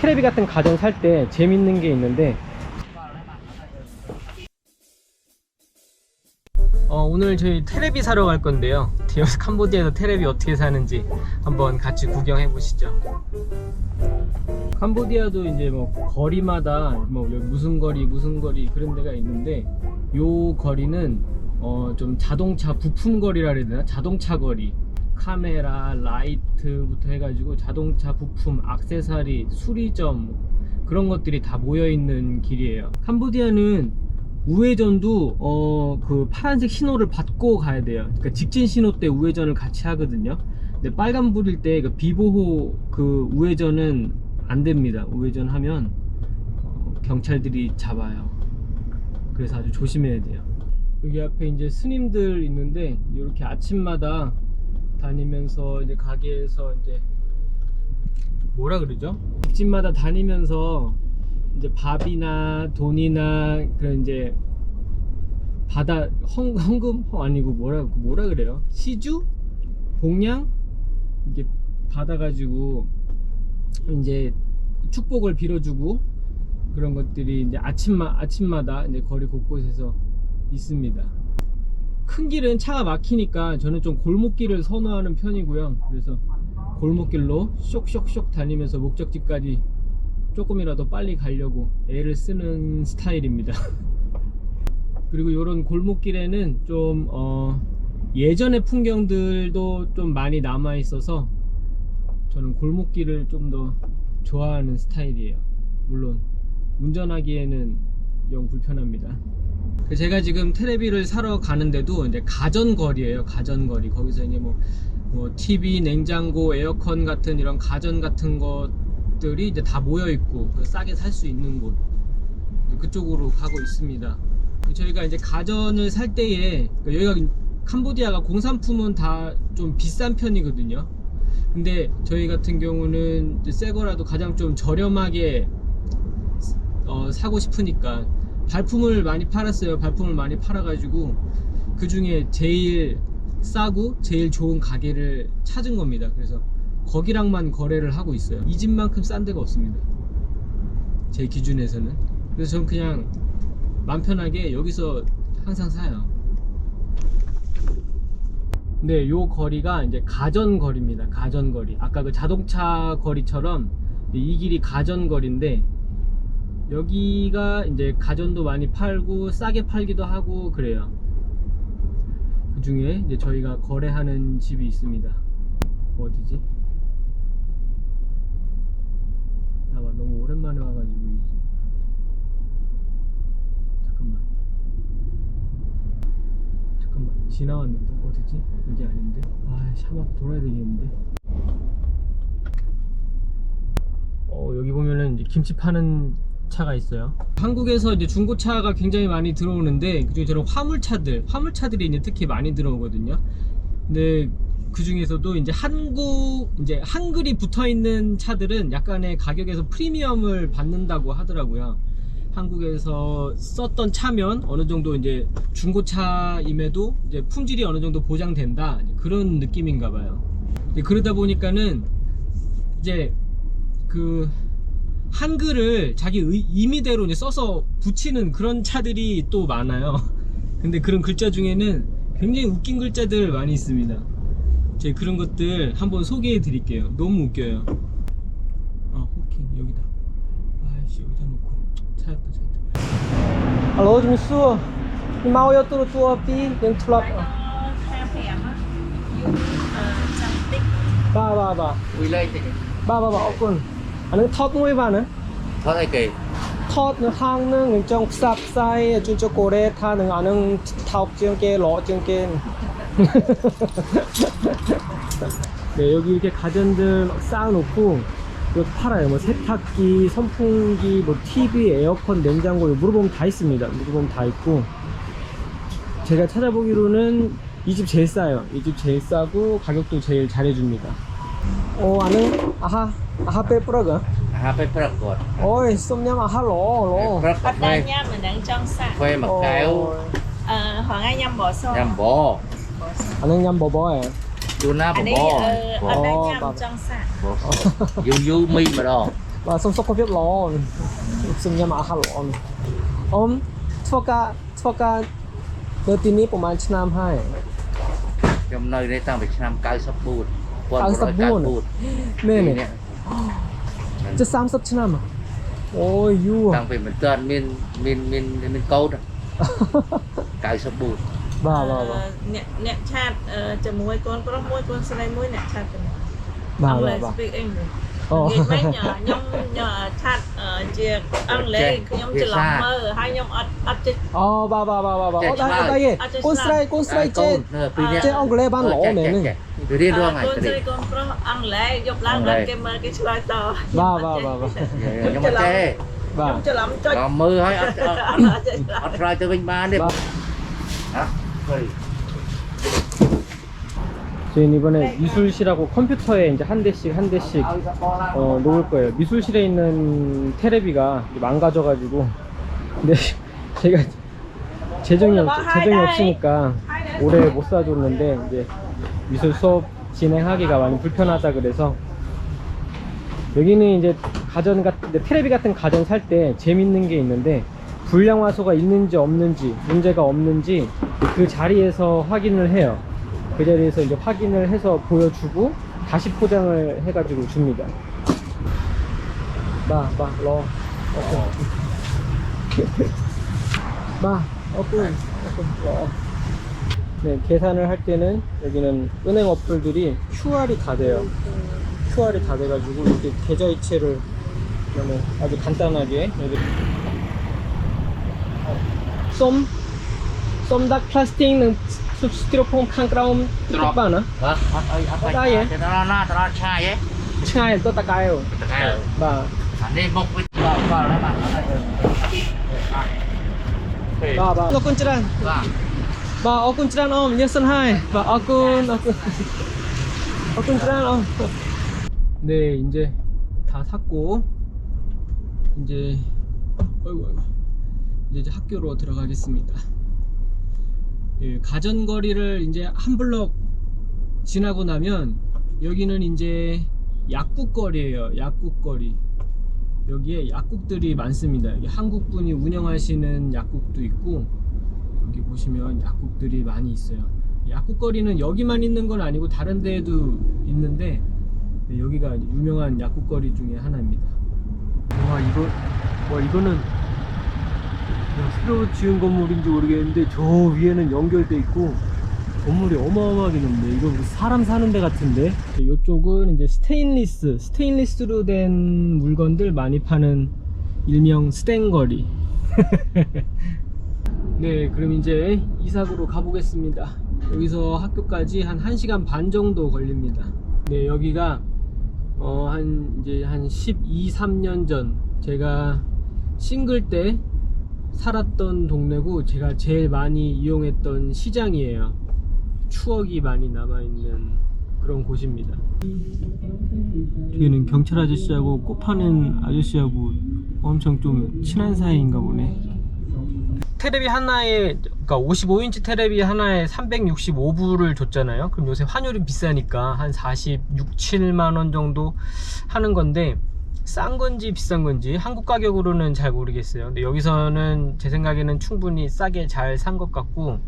테레비 같은 가전 살 때 재밌는 게 있는데 어, 오늘 저희 테레비 사러 갈 건데요. 여기서 캄보디아에서 테레비 어떻게 사는지 한번 같이 구경해 보시죠. 캄보디아도 이제 뭐 거리마다 뭐 무슨 거리 무슨 거리 그런 데가 있는데 요 거리는 어 좀 자동차 부품 거리라 해야 되나 자동차 거리 카메라 라이트부터 해가지고 자동차 부품 액세서리 수리점 그런 것들이 다 모여 있는 길이에요 캄보디아는 우회전도 어 그 파란색 신호를 받고 가야 돼요 그러니까 직진 신호 때 우회전을 같이 하거든요 근데 빨간불일 때 그 비보호 그 우회전은 안 됩니다. 우회전 하면 어, 경찰들이 잡아요. 그래서 아주 조심해야 돼요. 여기 앞에 이제 스님들 있는데 이렇게 아침마다 다니면서 이제 가게에서 이제 뭐라 그러죠? 집마다 다니면서 이제 밥이나 돈이나 그런 이제 바다 헝, 헝금 어, 아니고 뭐라 뭐라 그래요? 시주 봉양 이게 받아가지고 이제 축복을 빌어주고 그런 것들이 이제 아침마, 아침마다 이제 거리 곳곳에서 있습니다. 큰 길은 차가 막히니까 저는 좀 골목길을 선호하는 편이고요. 그래서 골목길로 쇽쇽쇽 다니면서 목적지까지 조금이라도 빨리 가려고 애를 쓰는 스타일입니다. 그리고 이런 골목길에는 좀 어, 예전의 풍경들도 좀 많이 남아 있어서 저는 골목길을 좀 더 좋아하는 스타일이에요. 물론 운전하기에는 영 불편합니다. 제가 지금 테레비를 사러 가는데도 이제 가전거리예요. 가전거리. 거기서 이제 뭐, 뭐 TV, 냉장고, 에어컨 같은 이런 가전 같은 것들이 이제 다 모여 있고 싸게 살 수 있는 곳 그쪽으로 가고 있습니다. 저희가 이제 가전을 살 때에 여기가 캄보디아가 공산품은 다 좀 비싼 편이거든요. 근데 저희 같은 경우는 새 거라도 가장 좀 저렴하게 어, 사고 싶으니까 발품을 많이 팔았어요. 발품을 많이 팔아가지고 그 중에 제일 싸고 제일 좋은 가게를 찾은 겁니다. 그래서 거기랑만 거래를 하고 있어요. 이 집만큼 싼 데가 없습니다. 제 기준에서는. 그래서 전 그냥 맘 편하게 여기서 항상 사요. 네, 요 거리가 이제 가전 거리입니다. 가전 거리. 아까 그 자동차 거리처럼 이 길이 가전 거리인데 여기가 이제 가전도 많이 팔고 싸게 팔기도 하고 그래요. 그 중에 이제 저희가 거래하는 집이 있습니다. 어디지? 나 봐, 너무 오랜만에 와가지고. 잠깐만. 잠깐만 지나왔는데 어디지? 여기 아닌데? 아 샤마 돌아야 되겠는데 어 여기 보면은 이제 김치 파는 차가 있어요. 한국에서 이제 중고차가 굉장히 많이 들어오는데 그중에 저런 화물차들 화물차들이 이제 특히 많이 들어오거든요. 근데 그 중에서도 이제 한국 이제 한글이 붙어 있는 차들은 약간의 가격에서 프리미엄을 받는다고 하더라고요. 한국에서 썼던 차면 어느 정도 이제 중고차임에도 이제 품질이 어느 정도 보장된다. 그런 느낌인가 봐요. 그러다 보니까는 이제 그 한글을 자기 의- 임의대로 이제 써서 붙이는 그런 차들이 또 많아요. 근데 그런 글자 중에는 굉장히 웃긴 글자들 많이 있습니다. 제가 그런 것들 한번 소개해 드릴게요. 너무 웃겨요. 아, 호킹 여기다. 아이씨 여기다 놓고 찾았다 찾았다. 네 여기 이렇게 가전들 쌓아놓고 이거 팔아요. 뭐 세탁기, 선풍기, 뭐 TV, 에어컨, 냉장고 이거 물어보면 다 있습니다. 물어보면 다 있고 제가 찾아보기로는 이 집 제일 싸요. 이 집 제일 싸고 가격도 제일 잘해줍니다. 어 아는 아하 aha pe prag ah? Aha pe prag kot. Oi, som nyam aha lo lo. Bắt đa nham mà đang trong sa. Khoe mặc kéo. Ờ, hoàng ai nhâm bò so. Nhâm bò. Anh ấy nhâm bò bò à? Dù na bò bò. Anh ấy nhâm trong sa. Dù dù mi mà đó. Và xong xong có biết lo. Som nham aha lo. Om, thua ca, thua ca. เมื่อทีนี้ประมาณชั่วโมงให้ខ្ញុំនៅនេះតាំងពីឆ្នាំ94 1994នេះនេះ จะ30ឆ្នាំហ៎អូយយូរតាំងពីមិនទាន់មានមានមានមានកោត94បាទបាទបាទអ្នកអ្នកឆាតអឺជាមួយកូនប្រុសមួយកូនស្រីមួយអ្នកឆាតជាមួយបាទអង់គ្លេបាទសបាទ speak English អូ និយាយមិញអឺខ្ញុំខ្ញុំឆាតអឺជាអង់គ្លេសខ្ញុំច្រឡំមើលហើយខ្ញុំអត់អត់ចេះ អូបាទបាទបាទបាទអូដែរដែរទេកូនស្រីកូនស្រីចេះ ពីរនាក់ ចេះអង់គ្លេសបានល្អមែនទេ ទៅរៀនរាល់ថ្ងៃ កូន ទៅ ស្រីកូនប្រុសអង់គ្លេសយប់ឡើង អង់គ្លេ ដល់ ស គេមើលគេឆ្លើយត បាទបាទបាទបាទ ខ្ញុំមិនចេះ បា ខ្ញុំ ទ ច្រឡំចុច ដល់មើលហើយអត់អត់ អត់ចេះឆ្លើយ អត់ឆ្លើយទៅវិញបានទេ បាទ ហ៎ហឺ 저희는 이번에 미술실하고 컴퓨터에 이제 한 대씩 한 대씩 어, 놓을 거예요. 미술실에 있는 테레비가 망가져가지고 근데 제가 재정이 없, 재정이 없으니까 올해 못 사줬는데 이제 미술 수업 진행하기가 많이 불편하다 그래서 여기는 이제 가전 같은 테레비 같은 가전 살 때 재밌는 게 있는데 불량화소가 있는지 없는지 문제가 없는지 그 자리에서 확인을 해요. 그 자리에서 이제 확인을 해서 보여주고 다시 포장을 해가지고 줍니다. 마, 마, 러. 마, 어꾸, 어꾸, 러. 네, 계산을 할 때는 여기는 은행 어플들이 QR이 다 돼요. QR이 다 돼가지고 이렇게 계좌이체를 아주 간단하게 여기 쏨 쏨닭 플라스틱 substyrofoam khang kraum drop ba na ba tay eh na na na chai eh chai to ta kai oh ta kai oh ba ani bok with ba ba na ba ba ba lo kun chran ba ba o kun chran om nhân sân hai ba o kun o kun o kun chran om 네 이제 다 샀고 이제 어이구 어이구 이제 학교로 들어가겠습니다 가전거리를 이제 한 블럭 지나고 나면 여기는 이제 약국거리예요 약국거리. 여기에 약국들이 많습니다. 한국분이 운영하시는 약국도 있고 여기 보시면 약국들이 많이 있어요. 약국거리는 여기만 있는 건 아니고 다른 데에도 있는데 네, 여기가 유명한 약국거리 중에 하나입니다. 와 이거 와 이거는 야, 새로 지은 건물인지 모르겠는데 저 위에는 연결돼 있고 건물이 어마어마하게 높네. 이거 사람 사는 데 같은데? 이쪽은 이제 스테인리스 스테인리스로 된 물건들 많이 파는 일명 스텐거리. 네 그럼 이제 이사구로 가보겠습니다. 여기서 학교까지 한 1시간 반 정도 걸립니다. 네 여기가 어, 한 이제 한 12, 3년 전 제가 싱글 때 살았던 동네고 제가 제일 많이 이용했던 시장이에요. 추억이 많이 남아있는 그런 곳입니다. 여기는 경찰 아저씨하고 꽃 파는 아저씨하고 엄청 좀 친한 사이인가 보네. 테레비 하나에 그러니까 55인치 테레비 하나에 365불을 줬잖아요. 그럼 요새 환율이 비싸니까 한 46, 7만 원 정도 하는 건데 싼 건지 비싼 건지 한국 가격으로는 잘 모르겠어요. 근데 여기서는 제 생각에는 충분히 싸게 잘 산 것 같고